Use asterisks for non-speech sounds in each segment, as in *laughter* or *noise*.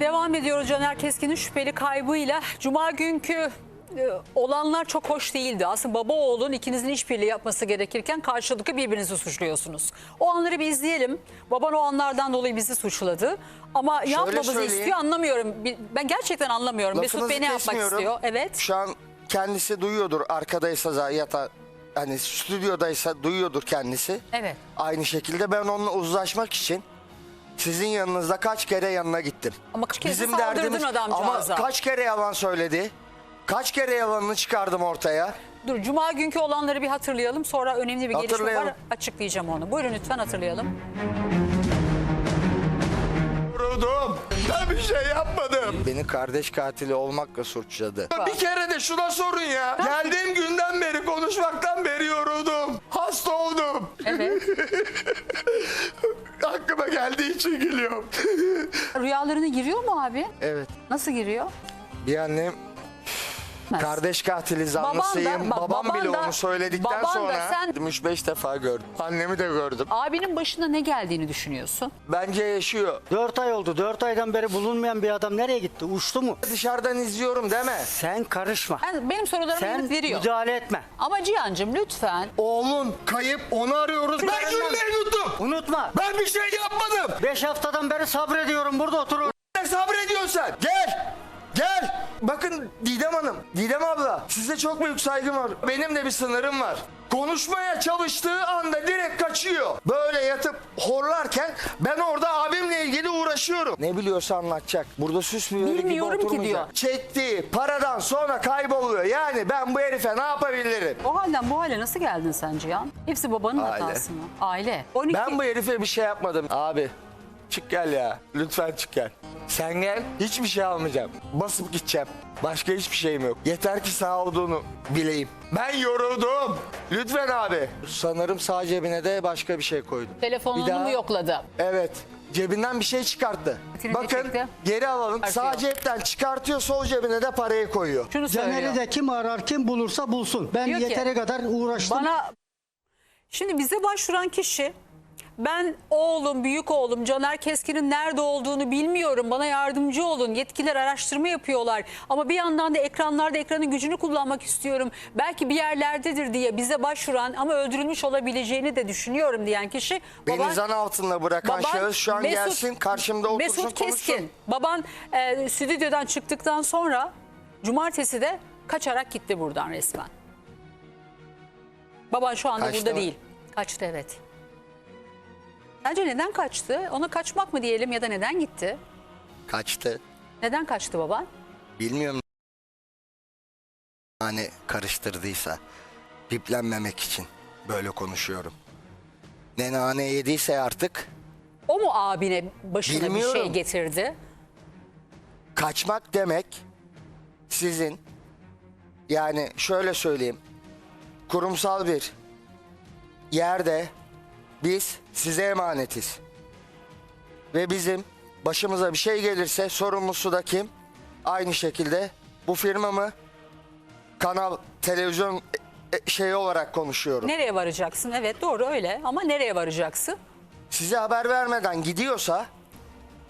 Devam ediyoruz Caner Keskin'in şüpheli kaybıyla. Cuma günkü e, olanlar çok hoş değildi. Aslında baba oğlun ikinizin işbirliği yapması gerekirken karşılıklı birbirinizi suçluyorsunuz. O anları bir izleyelim. Baban o anlardan dolayı bizi suçladı. Ama ne yapmamızı söyleyeyim. istiyor anlamıyorum. Ben gerçekten anlamıyorum. Mesut Lafınızı Bey ne yapmak kesmiyorum. istiyor? Evet. Şu an kendisi duyuyordur arkadaysa ya da hani stüdyodaysa duyuyordur kendisi. Evet. Aynı şekilde ben onunla uzlaşmak için sizin yanınızda kaç kere yanına gittim. Ama kaç kez de saldırdın ama adamcağıza. kaç kere yalan söyledi. Kaç kere yalanını çıkardım ortaya. Dur Cuma günkü olanları bir hatırlayalım. Sonra önemli bir gelişme Hatırlayalım. var. Açıklayacağım onu. Buyurun lütfen hatırlayalım. Vuruldum. Ben bir şey yapmadım. Beni kardeş katili olmakla suçladı. Bir kere de şuna sorun ya. Geldiğim günden beri konuşmaktan beri yoruldum. Hasta oldum. Evet. *laughs* Aklıma geldiği için gülüyorum. *laughs* Rüyalarına giriyor mu abi? Evet. Nasıl giriyor? Bir annem Nasıl? kardeş katili zanlısıyım. bak, Babam baban bile da- onu söyledikten baban da sonra sen- 3-5 defa gördüm. Annemi de gördüm. Abinin başına ne geldiğini düşünüyorsun? Bence yaşıyor. 4 ay oldu. 4 aydan beri bulunmayan bir adam nereye gitti? Uçtu mu? Dışarıdan izliyorum deme. Sen karışma. Ben, benim sorularıma Sen yanıt veriyor. müdahale etme. Ama Cihan'cığım lütfen. Oğlun kayıp onu arıyoruz. Ben Ben- cümleyi unuttum. Unutma. Ben bir şey yapmadım. 5 haftadan beri sabrediyorum burada oturuyorum. Ne sabrediyorsun sen? Gel. Gel. Bakın Didem Hanım, Didem abla size çok büyük saygım var. Benim de bir sınırım var. Konuşmaya çalıştığı anda direkt kaçıyor. Böyle yatıp horlarken ben orada abimle ilgili uğraşıyorum. Ne biliyorsa anlatacak. Burada süs bir gibi Bilmiyorum ki oturmayacak. Çektiği paradan sonra kayboluyor. Yani ben bu herife ne yapabilirim? O halden bu hale nasıl geldin sen Cihan? Hepsi babanın Aile. hatası mı? Aile. 12... Ben bu herife bir şey yapmadım. Abi çık gel ya. Lütfen çık gel. Sen gel. Hiçbir şey almayacağım. Basıp gideceğim. Başka hiçbir şeyim yok. Yeter ki sağ olduğunu bileyim. Ben yoruldum. Lütfen abi. Sanırım sağ cebine de başka bir şey koydum. Telefonunu Bir daha- mu yokladı? Evet. Cebinden bir şey çıkarttı. De Bakın çekti. geri alalım. Sağ Çıkartıyor. cepten çıkartıyor sol cebine de parayı koyuyor. Şunu söylüyor. Caner'i de kim arar kim bulursa bulsun. Ben Diyor ki, yeteri kadar uğraştım. Bana şimdi bize başvuran kişi ben oğlum, büyük oğlum Caner Keskin'in nerede olduğunu bilmiyorum. Bana yardımcı olun. Yetkililer araştırma yapıyorlar. Ama bir yandan da ekranlarda ekranın gücünü kullanmak istiyorum. Belki bir yerlerdedir diye bize başvuran ama öldürülmüş olabileceğini de düşünüyorum diyen kişi. Beni baban- zan altında bırakan baban şahıs şu an Mesut- gelsin karşımda otursun Mesut konuşsun. Keskin. Baban e, stüdyodan çıktıktan sonra cumartesi de kaçarak gitti buradan resmen. Baban şu anda Kaçtı burada mı? değil. Kaçtı evet. Sence neden kaçtı? Ona kaçmak mı diyelim ya da neden gitti? Kaçtı. Neden kaçtı baban? Bilmiyorum. Hani karıştırdıysa biplenmemek için böyle konuşuyorum. Ne nane yediyse artık O mu abine başına bir Bilmiyorum. şey getirdi? kaçmak demek sizin yani şöyle söyleyeyim kurumsal bir yerde biz size emanetiz. Ve bizim başımıza bir şey gelirse sorumlusu da kim? Aynı şekilde bu firma mı? Kanal, televizyon e, e, şey olarak konuşuyorum. Nereye varacaksın? Evet doğru öyle ama nereye varacaksın? Size haber vermeden gidiyorsa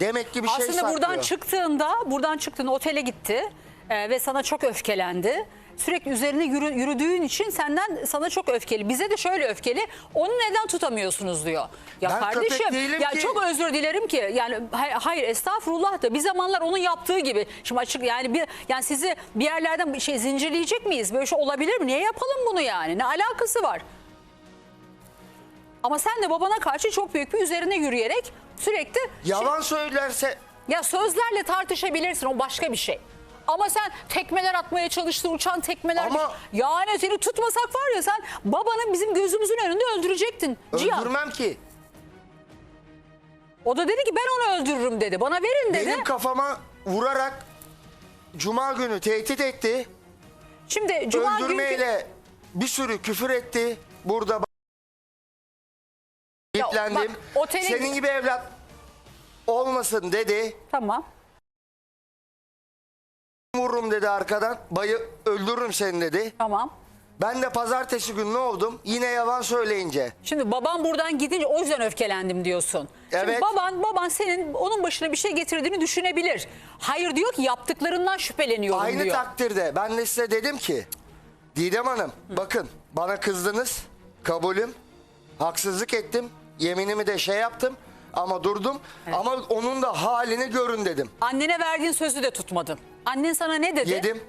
demek ki bir şey Aslında saklıyor. buradan çıktığında, buradan çıktığında otele gitti e, ve sana çok öfkelendi. Sürekli üzerine yürü- yürüdüğün için senden sana çok öfkeli. Bize de şöyle öfkeli. Onu neden tutamıyorsunuz diyor. Ya Ben köpek kardeşim değilim ya ki. çok özür dilerim ki yani hay- hayır estağfurullah da bir zamanlar onun yaptığı gibi. Şimdi açık yani bir yani sizi bir yerlerden bir şey zincirleyecek miyiz? Böyle şey olabilir mi? Niye yapalım bunu yani? Ne alakası var? Ama sen de babana karşı çok büyük bir üzerine yürüyerek sürekli Yalan söylerse ya sözlerle tartışabilirsin o başka bir şey. Ama sen tekmeler atmaya çalıştın uçan tekmeler. Ama- Yani seni tutmasak var ya sen babanı bizim gözümüzün önünde öldürecektin. Cihan. öldürmem ki. O da dedi ki ben onu öldürürüm dedi. Bana verin dedi. Benim kafama vurarak Cuma günü tehdit etti. Şimdi cuma günkü Öldürmeyle bir sürü küfür etti. Burada Ya biplendim. bak, otelin- Senin gibi evlat olmasın dedi. tamam. Vururum dedi arkadan. Bayı öldürürüm seni dedi. Tamam. Ben de pazartesi günü oldum. Yine yalan söyleyince. Şimdi baban buradan gidince o yüzden öfkelendim diyorsun. Şimdi Evet. baban baban senin onun başına bir şey getirdiğini düşünebilir. Hayır diyor ki yaptıklarından şüpheleniyorum Aynı diyor. takdirde ben de size dedim ki Didem Hanım bakın bana kızdınız. Kabulüm. Haksızlık ettim. Yeminimi de şey yaptım. Ama durdum. Ama onun da halini görün dedim. Annene verdiğin sözü de tutmadın. Annen sana ne dedi? Yedim.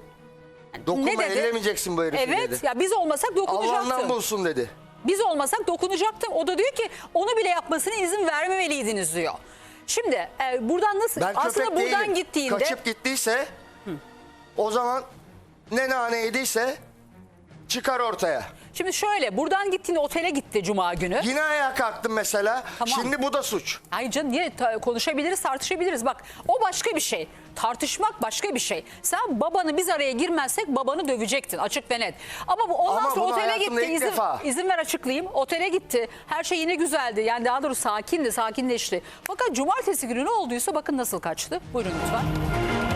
Dokunma Ne dedi? ellemeyeceksin bu herifi Evet dedi. ya biz olmasak dokunacaktın. Allah'ından bulsun dedi. Biz olmasak dokunacaktım. O da diyor ki onu bile yapmasına izin vermemeliydiniz diyor. Şimdi e, buradan nasıl Ben aslında köpek buradan değilim. gittiğinde Kaçıp gittiyse o zaman ne nane yediyse çıkar ortaya. Şimdi şöyle buradan gittiğinde otele gitti cuma günü. Yine ayağa kalktım mesela. Tamam. Şimdi bu da suç. Ay canım niye ta- konuşabiliriz tartışabiliriz bak o başka bir şey tartışmak başka bir şey sen babanı biz araya girmezsek babanı dövecektin açık ve net ama bu ondan Ama sonra bunu otele hayatımda gitti ilk izin, defa. izin ver açıklayayım otele gitti her şey yine güzeldi yani daha doğrusu sakindi sakinleşti fakat cumartesi günü ne olduysa bakın nasıl kaçtı buyurun lütfen.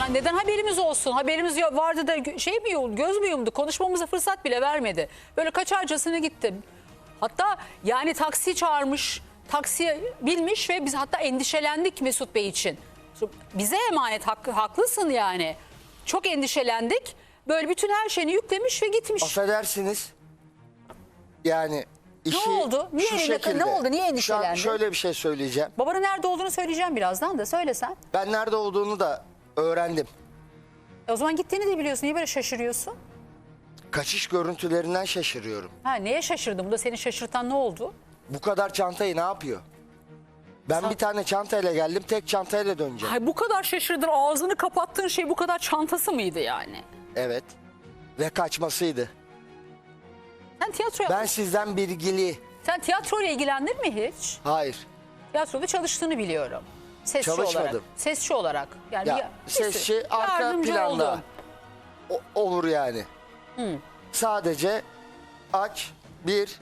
Bundan neden haberimiz olsun? Haberimiz vardı da şey mi yumdu, göz mü yumdu? Konuşmamıza fırsat bile vermedi. Böyle kaçarcasına gitti. Hatta yani taksi çağırmış, taksiye binmiş ve biz hatta endişelendik Mesut Bey için. Bize emanet hakkı, haklısın yani. Çok endişelendik. Böyle bütün her şeyini yüklemiş ve gitmiş. Affedersiniz. Yani işi oldu? Niye şu şekilde. ne oldu? Niye Şu an endişelendin? şöyle bir şey söyleyeceğim. Babanın nerede olduğunu söyleyeceğim birazdan da söylesen. Ben nerede olduğunu da öğrendim. E o zaman gittiğini de biliyorsun. Niye böyle şaşırıyorsun? Kaçış görüntülerinden şaşırıyorum. Ha neye şaşırdın? Bu da seni şaşırtan ne oldu? Bu kadar çantayı ne yapıyor? Ben bir tane çantayla geldim, tek çantayla döneceğim. Ay bu kadar şaşırdın ağzını kapattığın şey bu kadar çantası mıydı yani? Evet. Ve kaçmasıydı. Sen tiyatro Ben sizden bilgili. sen tiyatroyla ilgilendin mi hiç? Hayır. Tiyatroda çalıştığını biliyorum. Sesçi Çalışmadım. olarak. Sesçi olarak. Yani Ya, bir sesçi arka yardımcı planda oldun. o- olur yani. Sadece aç, bir,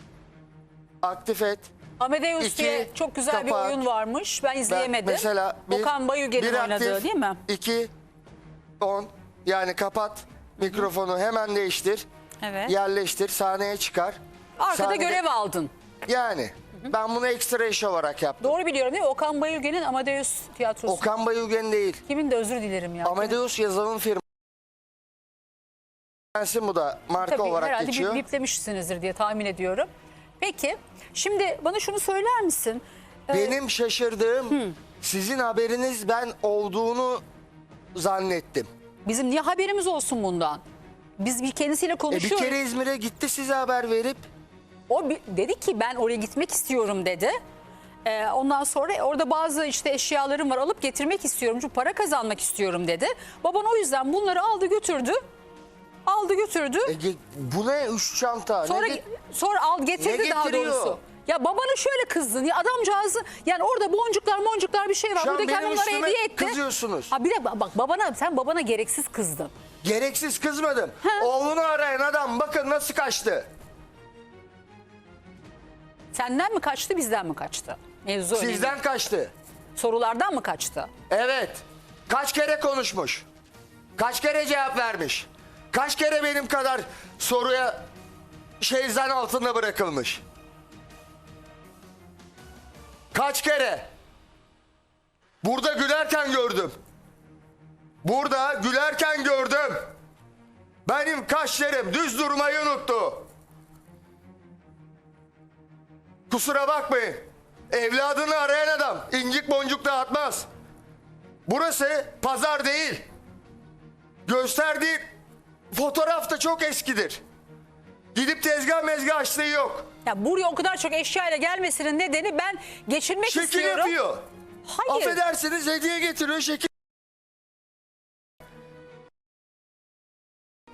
aktif et. Amadeus İki, diye çok güzel bir kapat. oyun varmış. Ben Ben izleyemedim. mesela bir, Okan Bayülgen'in bir oynadığı aktif, değil mi? İki, on. Yani kapat mikrofonu hemen değiştir. Evet. Yerleştir, sahneye çıkar. Arkada Sahnede- görev aldın. Yani ben bunu ekstra iş olarak yaptım. Doğru biliyorum değil mi? Okan Bayülgen'in Amadeus tiyatrosu. Okan Bayülgen değil. Kimin de özür dilerim ya. Amadeus yazılım firması. bu da marka Tabii olarak herhalde geçiyor. bir biplemişsinizdir diye tahmin ediyorum. Peki şimdi bana şunu söyler misin? Ee, Benim şaşırdığım sizin haberiniz ben olduğunu zannettim. Bizim niye haberimiz olsun bundan? Biz bir kendisiyle E bir konuşuyoruz. kere İzmir'e gitti size haber verip O bir- dedi ki ben oraya gitmek istiyorum dedi. Ee, ondan sonra orada bazı işte eşyalarım var alıp getirmek istiyorum çünkü para kazanmak istiyorum dedi. Baban o yüzden bunları aldı götürdü. Aldı götürdü. e, ge- bu ne üç çanta? sonra ne ge- sonra al getirdi ne daha getiriyor? doğrusu. Ya babana şöyle kızdın. Ya adamcağızı yani orada boncuklar boncuklar bir şey var. Şu an Buradayken benim onlara üstüme hediye etti. kızıyorsunuz. Ha bir de bak babana sen babana gereksiz kızdın. Gereksiz kızmadım. Oğlunu arayan adam bakın nasıl kaçtı. Senden mi kaçtı bizden mi kaçtı? Mevzu önemli. Sizden kaçtı. Sorulardan mı kaçtı? Evet. Kaç kere konuşmuş? Kaç kere cevap vermiş? Kaç kere benim kadar soruya şey zan altında bırakılmış? Kaç kere? Burada gülerken gördüm. Burada gülerken gördüm. Benim kaşlarım düz durmayı unuttu. Kusura bakmayın. Evladını arayan adam incik boncuk dağıtmaz. Burası pazar değil. Gösterdiği fotoğraf da çok eskidir. Gidip tezgah mezgah açtığı yok. Ya buraya o kadar çok eşyayla gelmesinin nedeni ben geçirmek Şekil istiyorum. yapıyor. Hayır. Affedersiniz hediye getiriyor şekil.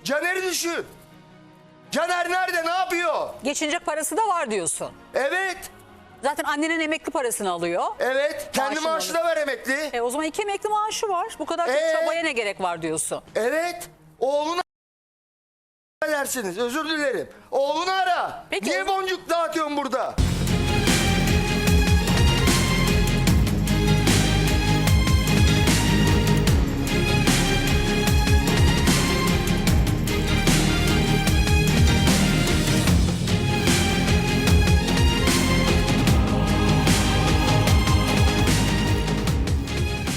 Caner'i düşün. Caner nerede ne yapıyor? Geçinecek parası da var diyorsun. Evet. Zaten annenin emekli parasını alıyor. Evet. Kendi Maaşını maaşı da ver emekli. E o zaman iki emekli maaşı var. Bu kadar çok Ee? çabaya ne gerek var diyorsun. Evet. Oğlunu dersiniz. Özür dilerim. Oğlunu ara. Peki Niye o- boncuk dağıtıyorsun burada?